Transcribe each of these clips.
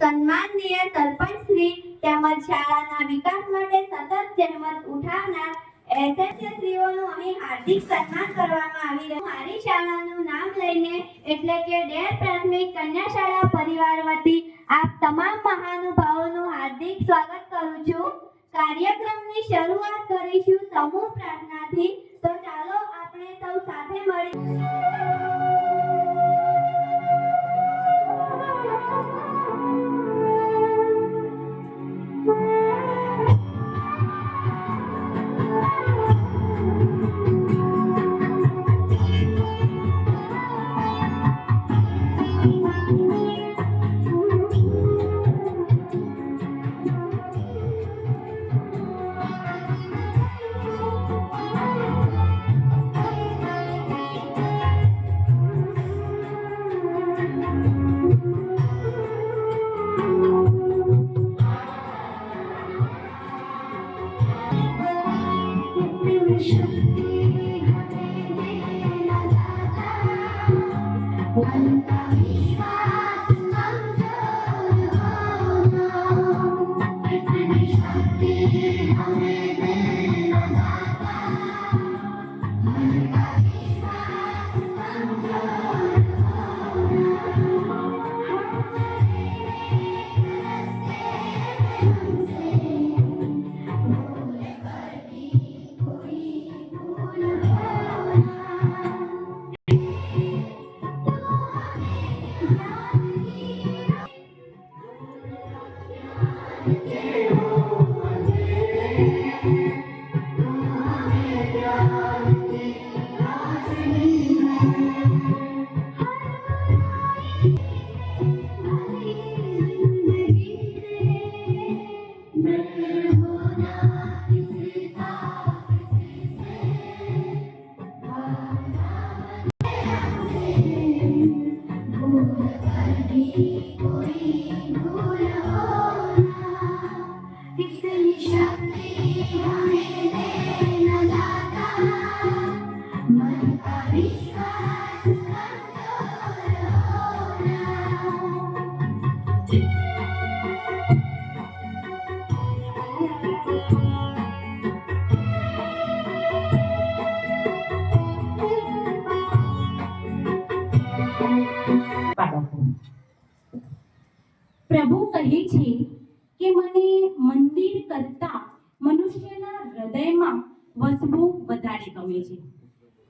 સન્માનનીય સરપંચ તેમજ શાળાના વિકાસ માટે સતત જહેમત ઉઠાવનાર એસએસએ અહીં હાર્દિક સન્માન કરવામાં આવી રહ્યું. મારી શાળાનું નામ લઈને એટલે કે ડેર પ્રાથમિક કન્યા શાળા પરિવાર વતી આપ તમામ મહાનુભાવોનું હાર્દિક સ્વાગત કરું છું. કાર્યક્રમની શરૂઆત કરીશું સમૂહ પ્રાર્થનાથી. તો ચાલો આપણે સૌ સાથે મળી બાળકો કહે છે કે મને મંદિર કરતા મનુષ્યના હૃદયમાં વસવું વધારે ગમે છે.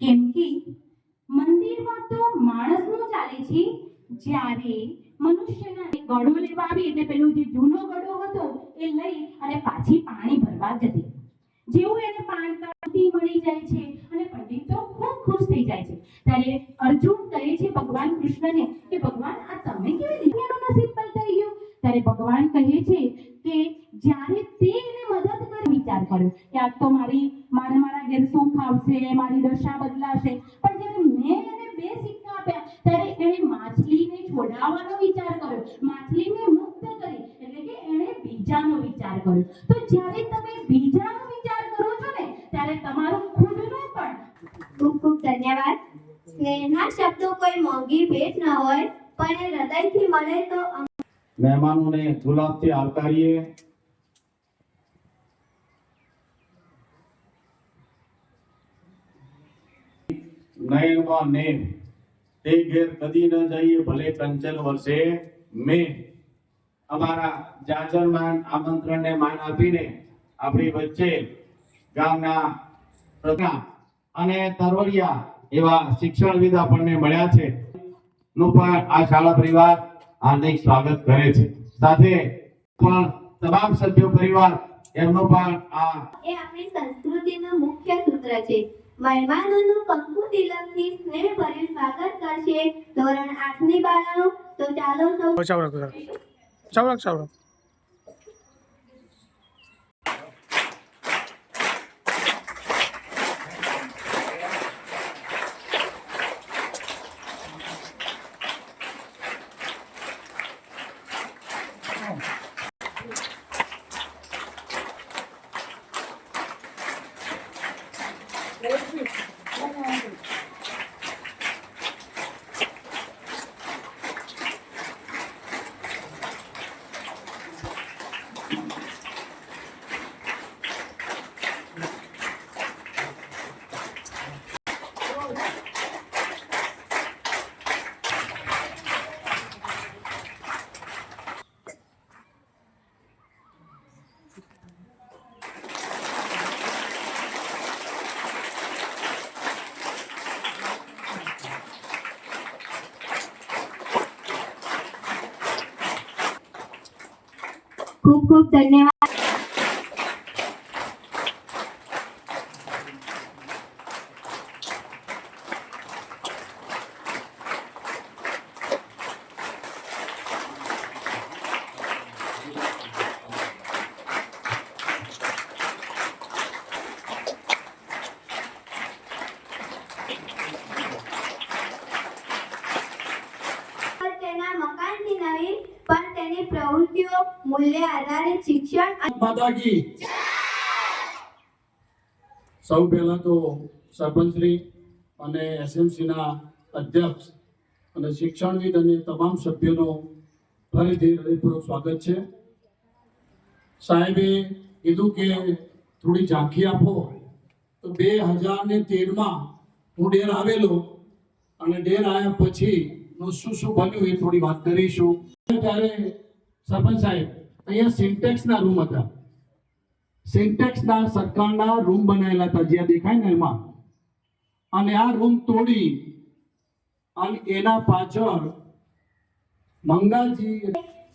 કેમ કે મંદિરમાં તો માણસનું ચાલે છે. જ્યારે મનુષ્યના ગળો લેવા આવી, એટલે પેલું જે જૂનો ગળો હતો, એ લઈ અને પાછી પાણી ભરવા જતી. જેવું એને પાન કાઢતી મળી જાય છે અને પંડિત ખૂબ ખુશ થઈ જાય છે. ત્યારે અર્જુન કહે છે ભગવાન કૃષ્ણને કે ભગવાન, આ તમે કેવી રીતે? નસીબ પલટાઈ ગયું? ત્યારે ભગવાન કહે છે કે જ્યારે તે એને મદદ કરે, વિચાર કર્યો કે આ તો મારી, મારે મારા ઘેર સુખ આવશે મારી દશા બદલાશે. પણ જ્યારે મેં એને બે સિક્કા આપ્યા, ત્યારે એણે માછલીને છોડાવવાનો વિચાર કર્યો. માછલીને મુક્ત કરી, એટલે કે એણે બીજાનો વિચાર કર્યો. તો જ્યારે તમે બીજાનો વિચાર કરો છો ને, ત્યારે તમારું ખુદનો પણ ખૂબ ખૂબ ધન્યવાદ. સ્નેહના શબ્દો કોઈ મોંઘી ભેટ ન હોય, પણ એ હૃદયથી મળે તો મહેમાનોને ગુલાબથી આવકારીએ. નયનમાં નેમ તે ઘેર કદી ન જઈએ, ભલે કંચન વર્ષે મે. અમારા જાજરમાન આમંત્રણને માન આપીને આપણી વચ્ચે ગામના પ્રજા અને તરવડિયા એવા શિક્ષણવિદ આપણને મળ્યા છે. નું પણ આ શાળા પરિવાર હાર્દિક સ્વાગત કરે છે. સાથે પણ તમામ સભ્યો પરિવાર એમનો પણ આ એ આપણી સંસ્કૃતિનું મુખ્ય સૂત્ર છે. મહેમાનોનું પંખુ તિલકથી સ્નેહભર્યું સ્વાગત કરશે. ધોરણ આઠની બાળાઓ તો ચાલો સૌ ચાવ રાખ ચાવ ખૂબ ખૂબ ધન્યવાદ. મૂલ્ય આધારિત શિક્ષણ માતાજી. સૌ પહેલા તો સરપંચશ્રી અને એસએમસીના અધ્યક્ષ અને શિક્ષણવિદ અને તમામ સભ્યોનો ફરીથી હૃદયપૂર્વક સ્વાગત છે. સાહેબે કીધું કે થોડી ઝાંખી આપો. તો બે હજાર ને તેરમાં હું ડેર આવેલો અને ડેર આવ્યા પછી નું શું શું બન્યું એ થોડી વાત કરીશું. ત્યારે સરપંચ સાહેબ અહીંયા સિન્ટેક્સના રૂમ હતા. સિન્ટેક્સના સરકારના રૂમ બનાવેલા હતા, જ્યાં દેખાય ને એમાં. અને આ રૂમ તોડી અને એના પાછળ મંગાજી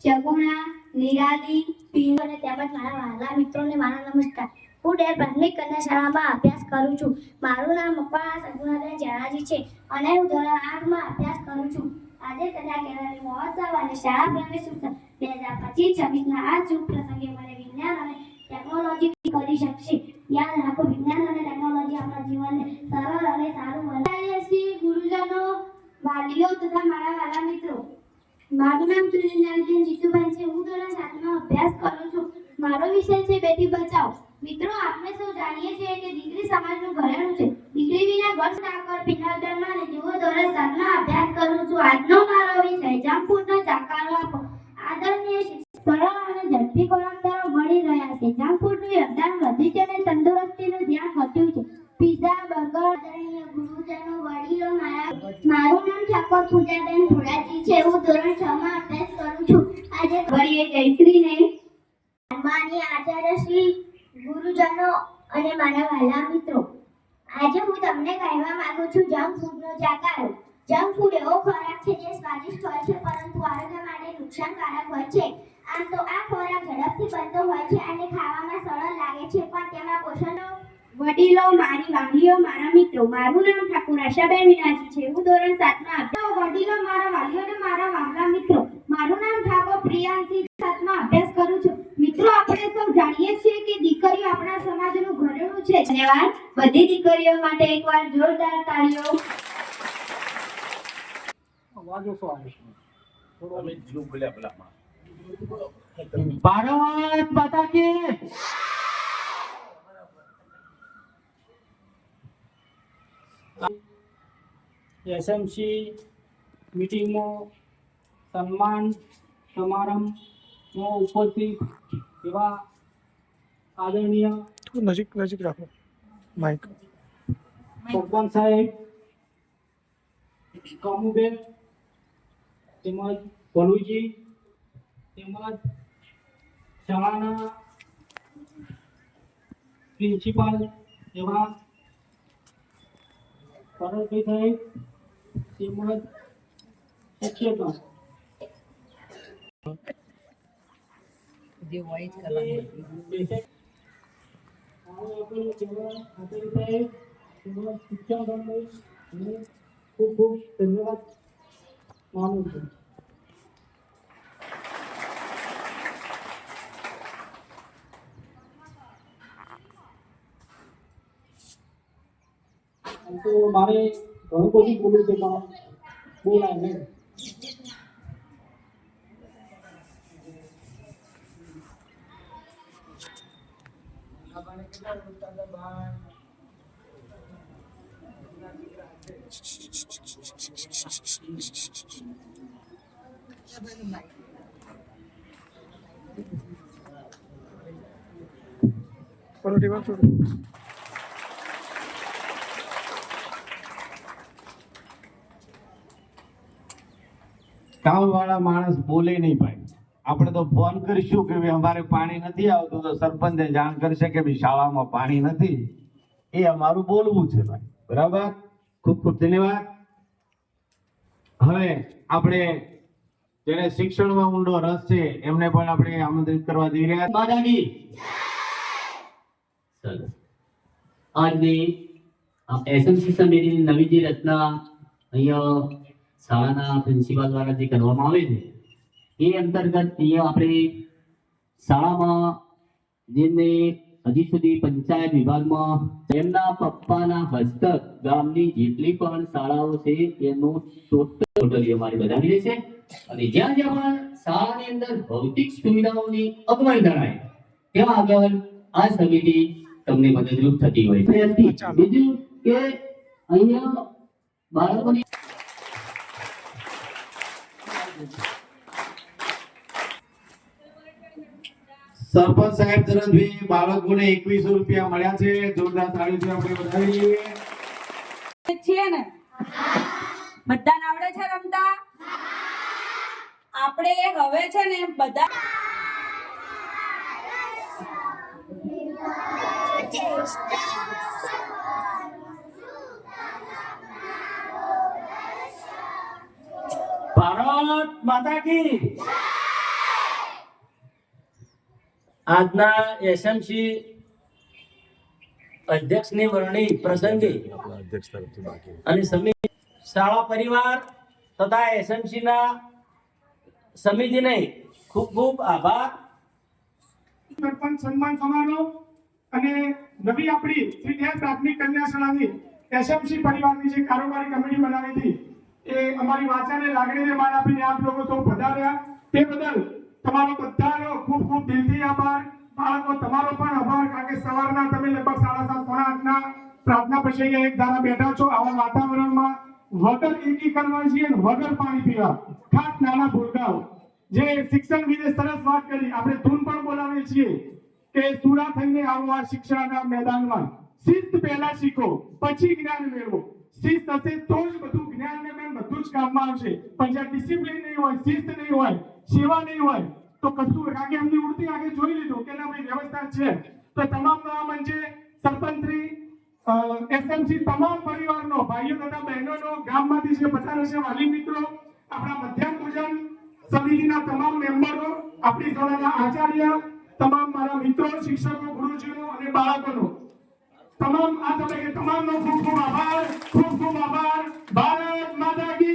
જગુણા, નિરાલી પિંગ અને તેમજ મારા વાલા મિત્રોને મારા નમસ્કાર. હું ડેર પ્રાથમિક કન્યા શાળામાં અભ્યાસ કરું છું. મારું નામ અપ્પા સગુણાબેન જણાજી છે અને હું ધોરણ આઠમાં અભ્યાસ કરું છું. આજે કન્યા કેળવણી મહોત્સવ અને શાળા પ્રવેશ ઉત્સવ બે હજાર પચીસ છવ્વીસના આ શુભ પ્રસંગે મને વિજ્ઞાન અને ટેકનોલોજી કરી શકશે. યાદ રાખો, વિજ્ઞાન અને ટેકનોલોજી આપણા જીવનને સરળ અને સારું બનાવે. ગુરુજનો વાલીઓ તથા મારા વાલા મિત્રો. મારું નામ સુનિંદરબેન જીતુભાઈ છે. હું ધોરણ સાતમાં અભ્યાસ કરું છું. મારો વિષય છે બેટી બચાવ. મિત્રો, આપણે સૌ જાણીએ છીએ કે દીકરી સમાજનું ઘરેણું છે. દીકરી વિના ઘર સાકર પિનલબેનમાં અને જેવો ધોરણ સાતમાં અભ્યાસ કરું છું. આજનો મારો વિષય ફૂડનો જાકારો આપો. આદરણીય સરળ અને ઝડપી ખોરાક તરફ વળી રહ્યા છે. જંક ફૂડનું યોગદાન વધ્યું છે અને તંદુરસ્તીનું ધ્યાન ઘટ્યું છે. પિઝા, બર્ગર, આદરણીય ગુરુજનો, વડીલો, મારા મારું નામ ઠાકોર પૂજાબેન ભોળાજી છે. હું ધોરણ છ માં અભ્યાસ કરું છું. આજે વળીએ જયશ્રીને માનનીય આચાર્ય શ્રી ગુરુજનો અને મારા વાલા મિત્રો. આજે હું તમને કહેવા માંગુ છું, જંક ફૂડનો જાકાર. જંક ફૂડ એવો ખોરાક છે જે સ્વાદિષ્ટ હોય છે, પરંતુ આરોગ્ય નુકસાનકારક હોય છે. આમ તો આ ખોરાક ઝડપથી બનતો હોય છે અને ખાવામાં સરળ લાગે છે. પણ તેમાં પોષણો વડીલો, મારી વાલીઓ, મારા મિત્રો, મારું નામ ઠાકુર, આશાબેન વિનાજી છે. હું ધોરણ સાતમાં વડીલો, મારા વાલીઓ અને મારા વાલા મિત્રો, મારું નામ ઠાકોર પ્રિયાંશી સાતમાં અભ્યાસ કરું છું. મિત્રો, આપણે સૌ જાણીએ છીએ કે દીકરીઓ આપણા સમાજનું ઘરેણું છે. ધન્યવાદ. બધી દીકરીઓ માટે એકવાર જોરદાર તાળીઓ. વાજો સો પેલામાં ભારત માતા કી એસએમસી મિટિંગમાં સન્માન સમારંભમાં ઉપસ્થિત એવા આદરણીય નજીક નજીક રાખો. માઇક ભગવાન સાહેબ કામુબેન તેમજ પલુજી તેમજ શાળાના પ્રિન્સિપાલ એવા ભરતભાઈ સાહેબ તેમજ શિક્ષકો. ખૂબ ખૂબ ધન્યવાદ. નાનું તો મારે ઘણું બધું બોલું છે પણ બોલાય નહીં Thank you. રિવર્સ થોડું કામવાળા માણસ બોલે નહીં ભાઈ. આપણે તો ફોન કરીશું કે અમારે પાણી નથી આવતું તો સરપંચે જાણ કરશે કે ભાઈ શાળામાં પાણી નથી. એ અમારું બોલવું છે ભાઈ. બરાબર? ખૂબ ખૂબ ધન્યવાદ. હવે આપણે જેને શિક્ષણમાં ઊંડો રસ છે એમને પણ આપણે આમંત્રિત કરવા જઈ રહ્યા. માતાજી. સરસ આજની એસએમસી સમિતિની નવી જે રચના અહીંયા શાળાના પ્રિન્સિપાલ દ્વારા જે કરવામાં આવે છે એ અંતર્ગત અહીંયા આપણે શાળામાં જેમને હજી સુધી પંચાયત વિભાગમાં તેમના પપ્પાના હસ્તક ગામની જેટલી પણ શાળાઓ છે એનું ટોટલ અમારી બધાવી રહેશે અને જ્યાં જ્યાં પણ શાળાની અંદર ભૌતિક સુવિધાઓની અગવડ જણાય ત્યાં આગળ આ સમિતિ તમને મદદરૂપ થતી હોય બીજું કે અહીંયા બાળકોની સરપંચ સાહેબ તરફથી બાળકોને એકવીસો રૂપિયા મળ્યા છે. જોરદાર તાળીથી આપણે વધાવીએ છીએ ને? બધાને આવડે છે રમતા? આપણે હવે છે ને બધા ભારત માતા કી આજના એસએમસી અધ્યક્ષની વરણી પ્રસંગે અને સમિતિ શાળા પરિવાર તથા એસએમસી ના સમિતિને ખૂબ ખૂબ આભાર સરપંચ સન્માન સમારોહ અને નવી આપણી શ્રી પ્રાથમિક કન્યા શાળાની એસએમસી પરિવારની જે કારોબારી કમિટી બનાવી હતી, એ અમારી વાચાને લાગણીને માન આપીને આપ લોકો તો પધાર્યા. તે બદલ તમારો બધાનો ખૂબ ખૂબ દિલથી આભાર. બાળકો, તમારો પણ આભાર, કારણ કે સવારના તમે લગભગ સાડા સાત, પોણા આઠના પ્રાર્થના પછી અહીંયા એક ધારા બેઠા છો આવા વાતાવરણમાં. વગર કરવા છીએ વગર પાણી પીવા. ખાસ નાના ભૂલકાઓ. જે શિક્ષણ વિશે સરસ વાત કરી. આપણે ધૂન પણ બોલાવીએ છીએ. કે સુરા થઈને આવો આ શિક્ષણના મેદાનમાં. શિસ્ત પહેલા શીખો, પછી જ્ઞાન મેળવો. શિસ્ત હશે તો જ બધું જ્ઞાન ને બધું જ કામમાં આવશે. પણ જ્યાં ડિસિપ્લિન નહીં હોય, શિસ્ત નહીં હોય, સેવા નહીં હોય, તો કશું કે એમની ઉડતી આગે જોઈ લીધું કે ના ભાઈ વ્યવસ્થા છે. તો તમામ નવા મંચે સરપંચશ્રી એસએમસી તમામ પરિવારનો, ભાઈઓ તથા બહેનોનો, ગામમાંથી જે પસાર હશે વાલી મિત્રો, આપણા મધ્યાહન ભોજન સમિતિના તમામ મેમ્બરો, આપણી શાળાના આચાર્ય તમામ મારા મિત્રો, શિક્ષકો ગુરુજીનો અને બાળકોનો, તમામ આ તબક્કે તમામનો ખૂબ ખૂબ આભાર, ખૂબ ખૂબ આભાર. ભારત માતા